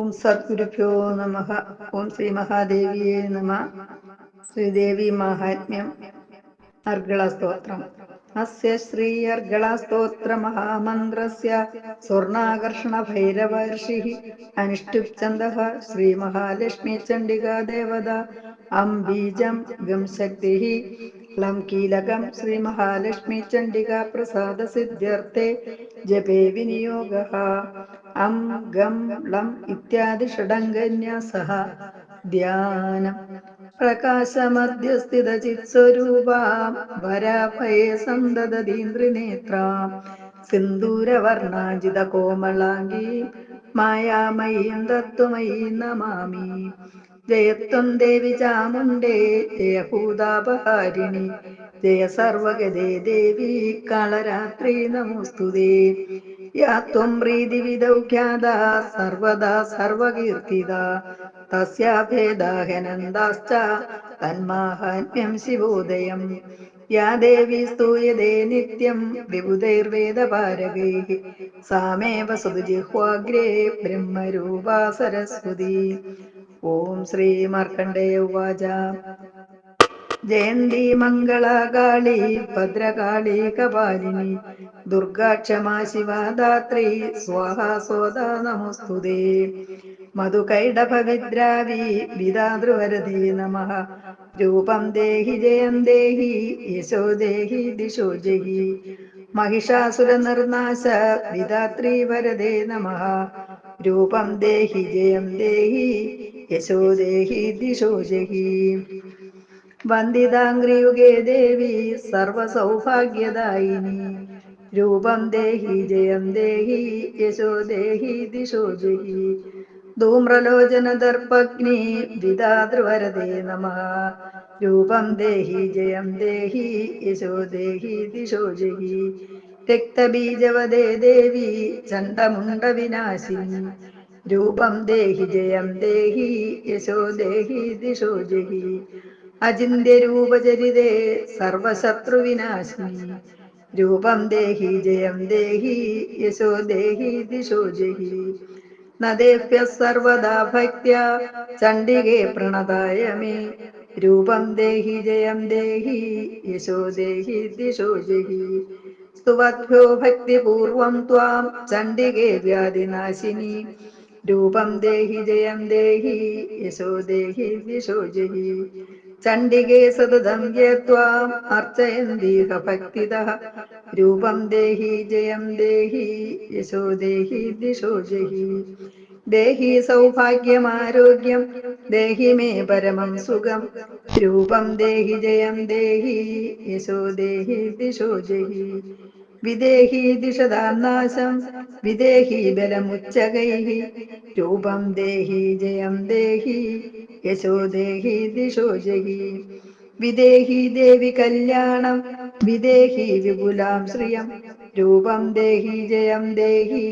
ഓം സദ്ഗുരുഭ്യോ നമ. ഓം ശ്രീ മഹാദേവിയെ നമ. ശ്രീദേവി മാഹാത്മ്യം. അർഗളസ്തോത്രം അസ്യ ശ്രീ അർഗളസ്തോത്ര മഹാമന്ത്രസ്യ സ്വർണാകർഷണ അംബീജം അനുഷ്ഠുപ് ലം കീലകം മഹാലക്ഷ്മി ചണ്ഡികാ ദേവത അം ബീജം ഗം ശക്തി ക്ലം കീലകം इत्यादि മഹാലക്ഷ്മി ധ്യാനം. പ്രകാശമധ്യസ്ഥിത ചിത്സ്വരൂപാം വരാഭയേ സന്തതീന്ദ്രിനേത്രാം സിന്ദൂരവർണാജിത കോമളാംഗി മായാമയീം തത്വമയീ നമാമി. ജയത്വം ദേവി ചാമുണ്ടേ ജയഭൂതാപഹാരിണി. ജയ സർവഗതേ ദേവി കാളരാത്രി നമോസ്തുതേ. യാ ത്വം പ്രീതിവിദൗഖ്യാത സർവദാ സർവകീർത്തിത. തസ്യാഭേദാഹനന്ദാശ്ച തന്മാഹാന്യം ശിവോദയം. യാ ദേവി സ്തൂയതേ നിത്യം വിബുധൈർവേദപാരകൈः സാമേവ സുജിഹ്വാഗ്രേ ബ്രഹ്മരൂപാ സരസ്വതി ഓം ശ്രീ മാർക്കണ്ഡേയ ഉവാച. ജയന്തി മംഗളകാളി ഭദ്രകാളി കപാലിനി ദുർഗാക്ഷമാ ശിവദാത്രി സ്വാഹ സോദ നമസ്തുതേ. മധുകൈടഭവിദ്രാവി വിദാതൃവരതേ നമ. രൂപം ദേഹി ജയം ദേഹി യശോ ദേഹി ദിശോ ജഹി. മഹിഷാസുര നിർനാശ വിദാത്രി വരദേ നമ. രൂപം ദേഹി ജയം ദേഹി യശോ ദേഹി ദിശോ ജഹി. വന്ദിതാംഗ്രിയുഗേ ദേവി സർവസൗഭാഗ്യദായിനി. രൂപം ദേഹി ജയം ദേഹി യശോ ദേഹി ദിശോ ജഹി ധൂമ്രലോചന ദർപ്പഗ്നി വിദാതൃവരദേ നമ. രൂപം ദേഹി ജയം ദേഹി യശോ ദേഹി ദിശോ ജഹി രക്തബീജവദേ ദേവി ചണ്ഡമുണ്ട വിനാശിനി രൂപം ദേഹി ജയം ദേഹി യശോ ദേഹി ദിശോ ജഹി അചിന്യരൂപചരിതേ സർവശത്രുവിനാശിനി. രൂപം ദേഹി ജയം ദേഹി യശോ ദേഹി ദിശോ ജഹി. നദേഭ്യ സർവദാ ഭക്ത്യ ചണ്ഡികേ പ്രണതായ മേ രൂപം ദേഹി ജയം ദേഹി യശോ ദേഹി ദിശോ ജഹി. സ്തുവദ്ഭ്യോ ഭക്തിപൂർവം ത്വാം ചണ്ഡികേ വ്യാധിനാശിനി. രൂപം ദേഹി ജയം ദേഹി യശോ ദേഹി ദിശോ ജഹി. ചണ്ഡികേ സതതം യേത്വാം അർച്ചയന്തീഹ ഭക്തിതഃ. രൂപം ദേഹി ജയം ദേഹി യശോ ദേഹി ദിശോ ജഹി. ദേഹി സൗഭാഗ്യം ആരോഗ്യം ദേഹി മേ പരമം സുഖം. രൂപം ദേഹി ജയം ദേഹി യശോ ദേഹി ദിശോ ജഹി. വിദേഹി ദിശതാം നാശം വിദേഹി ബലമുച്ചകൈ രൂപം ദേഹി ജയം ദേഹി യശോ ദേഹി ദിശോ ജഹി. വിദേഹി ദേവി കല്യാണം വിദേഹി വിപുലാം ശ്രിയം രൂപം ദേഹി ജയം ദേഹി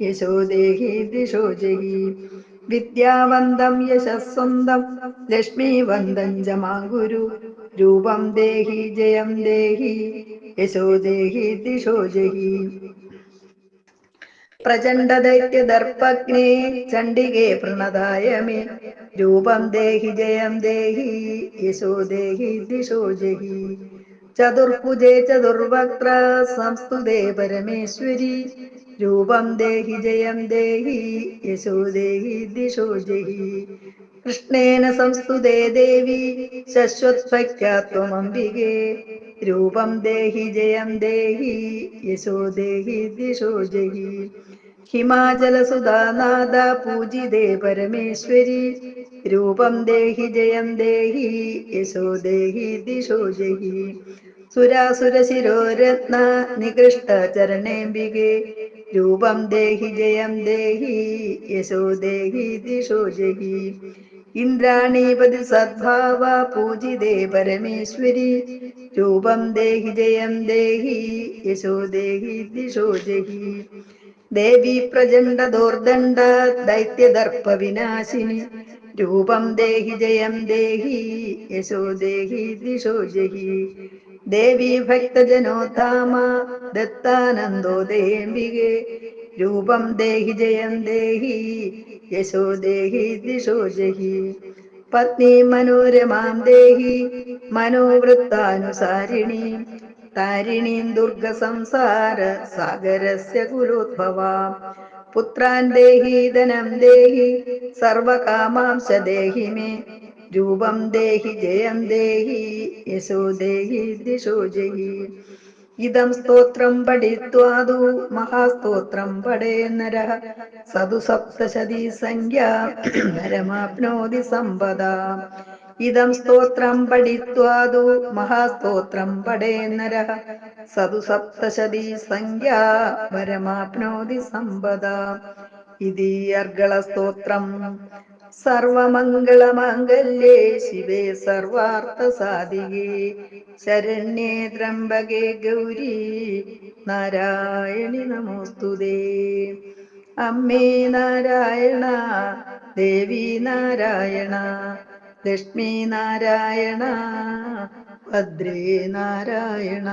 യശോ ദേഹി ദിശോ ജഹി. വിദ്യാവന്തം യശസ്വന്തം ലക്ഷ്മീവന്തം ജമാഗുരു മാഗുരു രൂപം ദേഹി ജയം ദേഹി യശോ ദേഹി ദിശോ പ്രചണ്ഡ ദൈത്യ ദർപ്പഗ്നേ ചണ്ഡികേ പ്രണതായ മേ രൂപം ദേഹി ജയം ദേഹി യശോ ദേഹി ദിശോ ജഹി ചതുർഭുജേ ചതുർവക്ത്ര സംസ്തുതേ പരമേശ്വരി രൂപം ദേഹി ജയം ദേഹി യശോ ദേഹി ദിശോ ജഹി കൃഷ്ണേന സംസ്തുതേ ദേവി ശശ്വത്ഭക്യാത്വമംബികേ രൂപം ദേഹി ജയം ദേഹി യശോ ദേഹി ദിശോ ജഹി. ഹിമാചലസുധാനാഥ പൂജിതേ പരമേശ്വരി. രൂപം ദേഹി ജയം ദേഹി യശോ ദേഹി ദിശോ ജഹി. സുരാസുരശിരോരത്ന നികൃഷ്ട ചരണേംബികേ രൂപം ദേഹി ജയം ദേഹി യശോ ദേഹി ദിശോ ജഹി. ഇന്ദ്രാണീപതി സദ്ഭാവ പൂജിതേ പരമേശ്വരി. രൂപം ദേഹി ജയം ദേഹി യശോ ദേഹി ദിശോ ജഹി. ദേവി പ്രചണ്ഡ ദോർദണ്ഡ ദൈത്യദർപ്പ വിനാശിനി. രൂപം ദേഹി ജയം ദേഹി യശോ ദേഹി ദിശോ ജഹി. ദേവി ഭക്തജനോധാമ ദത്താനന്ദോ ദേംബികെ രൂപം ദേഹി ജയം ദേഹി യശോ ദേഹി ദിശോ ജഹി. പത്നി മനോരമാം ദേഹി മനോവൃത്താനുസാരിണി. താരിണീം ദുർഗ സംസാര സാഗരസ്യ കുലോദ്ഭവാം പുത്രാൻ ദേഹി ധനം ദേഹി സർവകാമാംശ ദേഹി മേ. രൂപം ദേഹി ജയം ദേഹി യശോ ദേഹി ദിശോ ജഹി. ഇതം സ്തോത്രം പഠിത്വാതു മഹാസ്തോത്രം പഠേ നര. സതു സപ്തശതി സംഖ്യ നരമാപ്നോതി സമ്പദ. ഇതം സ്തോത്രം പഠിത്വാതു മഹാസ്തോത്രം പഠേ നര. സതു സപ്തശതി സംഖ്യ വരമാപ്നോതി സമ്പദ. ഇതി അർഗളസ്തോത്രം സർവമംഗളമാംഗല്യേ ശിവേ സർവാർത്ഥസാധികേ. ശരണ്യേ ത്രംബകേ ഗൗരി. നാരായണി നമോസ്തുതേ. അമ്മേ നാരായണ ദേവി നാരായണ ലക്ഷ്മി നാരായണ ഭദ്രേ നാരായണ.